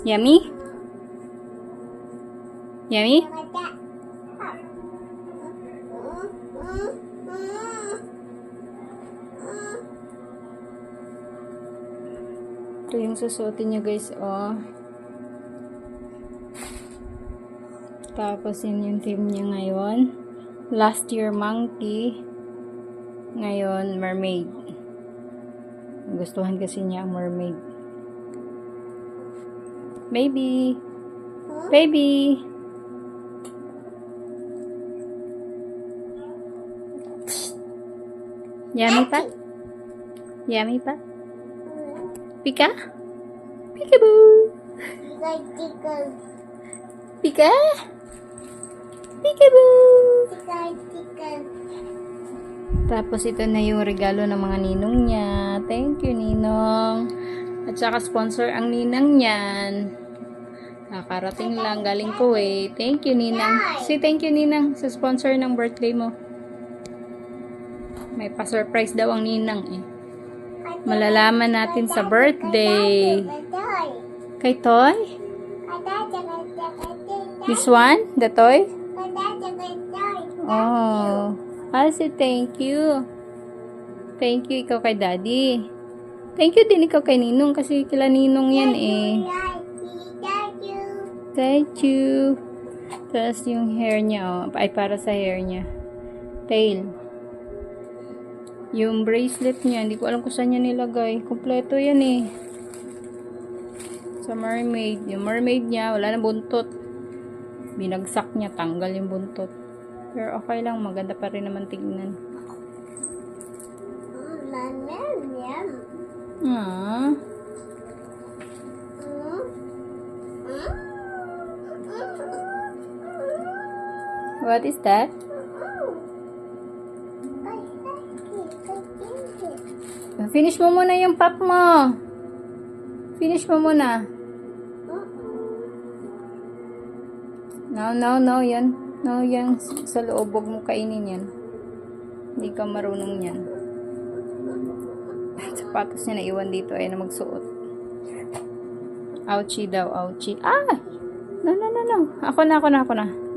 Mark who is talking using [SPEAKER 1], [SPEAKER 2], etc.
[SPEAKER 1] Yummy? Yummy? Ito yung susuotin niya guys, oh. Tapos yun yung team niya ngayon. Last year monkey. Ngayon mermaid. Gustuhan kasi niya ang mermaid. Baby. Baby. Yummy pa? Yummy pa? Pika? Peekaboo! Pika? Peekaboo! Tapos ito na yung regalo ng mga ninong niya. Thank you, ninong. At saka sponsor ang ninang niyan. Nakarating lang galing Kuwait. Thank you, ninang. Say thank you, ninang, sa sponsor ng birthday mo. May pa-surprise daw ang ninang eh. Malalaman natin sa birthday. Kay Toy? This one? The toy? Oh. Say thank you. Thank you ikaw kay daddy. Thank you din ikaw kay Ninong kasi kila Ninong yan eh. Thank you. Tapos yung hair niya, oh, ay para sa hair niya. Tail. Yung bracelet niya, hindi ko alam kung saan niya nilagay. Kompleto yan eh. Sa mermaid. Yung mermaid niya, wala na buntot. Binagsak niya, tanggal yung buntot. Pero okay lang, maganda pa rin naman tignan. Ah, what is that? Finish mo muna yung pop mo. Finish mo muna. No, no, no, yan. No, yan. Sa loob, huwag mo kainin yan. Hindi ka marunong yan. Sapatos niya naiwan dito ay na magsuot. Ouchie daw, ouchie. Ah! No, no, no, no. Ako na, ako na, ako na.